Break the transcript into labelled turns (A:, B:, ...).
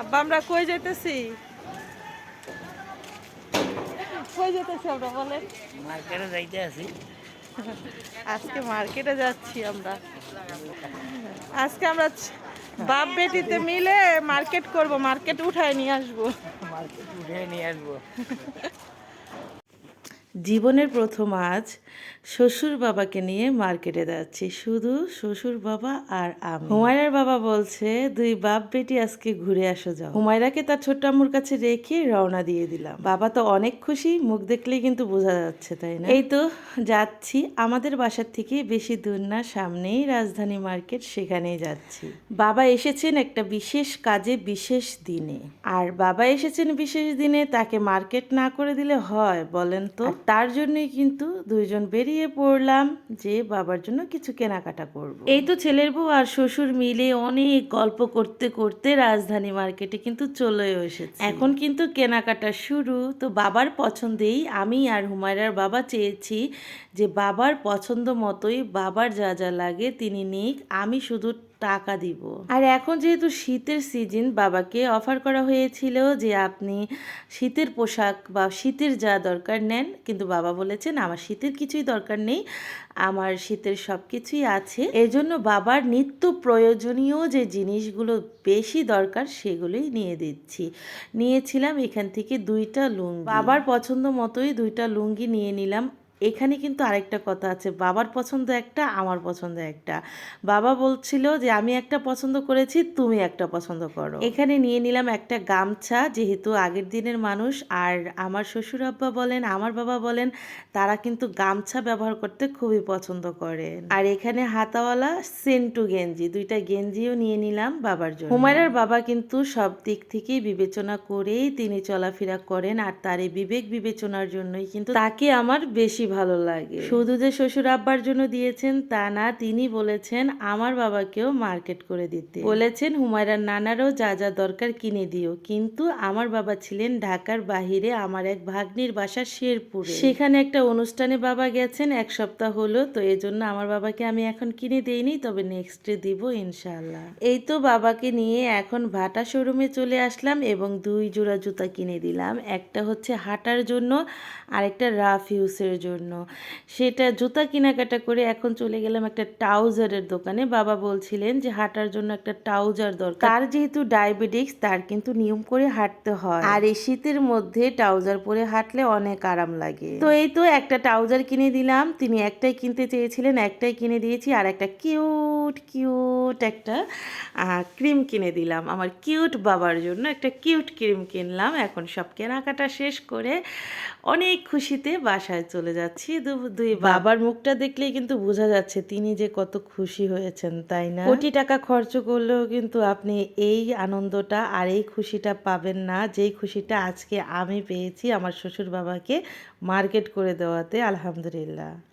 A: আব্বা আমরা কই যাইতেছি? কই যেতেছি আমরা বলেন?
B: মার্কেটে যাইতে আছি।
A: আজকে মার্কেটে যাচ্ছি আমরা। আজকে আমরা বাপ বেটিতে মিলে মার্কেট করব মার্কেট উঠায় নিয়ে আসব।
B: মার্কেট উঠে নিয়ে আসব।
A: জীবনের প্রথম আজ শ্বশুর বাবাকে নিয়ে মার্কেটে যাচ্ছি। শুধু শ্বশুর বাবা আর আমি। হুমায়রার বাবা বলছে, দুই বাপ বেটি আজকে ঘুরে আসো যাও। হুমায়রাকে তার ছোট্ট আম্মুর কাছে রেখে রওনা দিয়ে দিলাম। বাবা তো অনেক খুশি, মুখ দেখলেই কিন্তু বোঝা যাচ্ছে, তাই না? এই তো যাচ্ছি। আমাদের বাসার থেকে বেশি দূর না, সামনেই রাজধানী মার্কেট, সেখানেই যাচ্ছি। বাবা এসেছেন একটা বিশেষ কাজে, বিশেষ দিনে। আর বাবা এসেছেন বিশেষ দিনে, তাকে মার্কেট না করে দিলে হয়, বলেন তো? তার জন্যই কিন্তু দুইজন বেরিয়ে পড়লাম যে বাবার জন্য কিছু কেনাকাটা করব। এই তো ছেলের বউ আর শ্বশুর মিলে অনেক গল্প করতে করতে রাজধানী মার্কেটে কিন্তু চলে এসেছে। এখন কিন্তু কেনাকাটা শুরু। তো বাবার পছন্দেই আমি আর হুমায়রার বাবা চেয়েছি যে বাবার পছন্দ মতোই বাবার যা যা লাগে তিনি নিক। আমি শুধু টাকা দিব। আর এখন যেহেতু শীতের সিজন বাবাকে অফার করা হয়েছিল যে আপনি শীতের পোশাক বা শীতের যা দরকার নেন, কিন্তু বাবা বলেছেন আমার শীতের কিছুই দরকার নেই, আমার শীতের সব কিছুই আছে। এজন্য বাবার নিত্য প্রয়োজনীয় যে জিনিসগুলো বেশি দরকার সেগুলোই নিয়ে দিচ্ছি। নিয়েছিলাম এখান থেকে দুইটা লুঙ্গি। বাবার পছন্দ মতোই দুইটা লুঙ্গি নিয়ে নিলাম। এখানে কিন্তু আরেকটা কথা আছে, বাবার পছন্দ একটা, আমার পছন্দ একটা। বাবা বলছিল যে, আমি একটা পছন্দ করেছি, তুমি একটা পছন্দ করো। এখানে নিয়ে নিলাম একটা গামছা, যেহেতু আগের দিনের মানুষ, আর আমার শ্বশুর আব্বা বলেন, আমার বাবা বলেন, তারা কিন্তু গামছা ব্যবহার করতে খুবই পছন্দ করেন। আর এখানে হাতাওয়ালা সেন্টু গেঞ্জি, দুইটা গেঞ্জিও নিয়ে নিলাম বাবার জন্য। হুমায়রার বাবা কিন্তু সব দিক থেকে বিবেচনা করেই তিনি চলাফেরা করেন, আর তার এই বিবেক বিবেচনার জন্যই কিন্তু তাকে আমার বেশি ভালো লাগে। শুধু যে শ্বশুর আব্বার জন্য দিয়েছেন তা না, তিনি বলেছেন, আমার বাবাকেও মার্কেট করে দিতে। বলেছেন, হুমায়রার নানারও যা যা দরকার কিনে দিও। কিন্তু আমার বাবা ছিলেন ঢাকার বাহিরে আমার এক ভাগ্নির বাসা শেরপুর। সেখানে একটা অনুষ্ঠানে বাবা গেছেন, এক সপ্তাহ হলো, তো এই জন্য আমার বাবাকে আমি এখন কিনে দেইনি, তবে নেক্সট ডে দিব ইনশাল্লাহ এই তো বাবাকে নিয়ে এখন ভাটা শোরুমে চলে আসলাম এবং দুই জোড়া জুতা কিনে দিলাম। একটা হচ্ছে হাঁটার জন্য, আরেকটা রাফ ইউসের জন্য। সেটা জুতা কেনাকাটা করে এখন চলে গেলাম একটা ট্রাউজারের দোকানে। বাবা বলছিলেন যে হাঁটার জন্য একটা ট্রাউজার দরকার। তার যেহেতু ডায়াবেটিক্স, তার কিন্তু নিয়ম করে হাঁটতে হয়। আর এই শীতের মধ্যে ট্রাউজার পরে হাঁটলে অনেক আরাম লাগে। তো এই তো একটা ট্রাউজার কিনে দিলাম। তিনি একটাই কিনতে চেয়েছিলেন, একটাই কিনে দিয়েছি আর একটা কিউট কিউট একটা ক্রিম কিনে দিলাম। আমার কিউট বাবার জন্য একটা কিউট ক্রিম কিনলাম। এখন সব কেনাকাটা শেষ করে অনেক খুশিতে বাসায় চলে যাচ্ছি। দু- দুই বাবার মুখটা দেখলেই কিন্তু বোঝা যাচ্ছে তিনি যে কত খুশি হয়েছেন তাই না? কোটি টাকা খরচ করলেও কিন্তু আপনি এই আনন্দটা আর এই খুশিটা পাবেন না। যেই খুশিটা আজকে আমি পেয়েছি আমার শ্বশুর বাবাকে মার্কেট করে দেওয়াতে আলহামদুলিল্লাহ।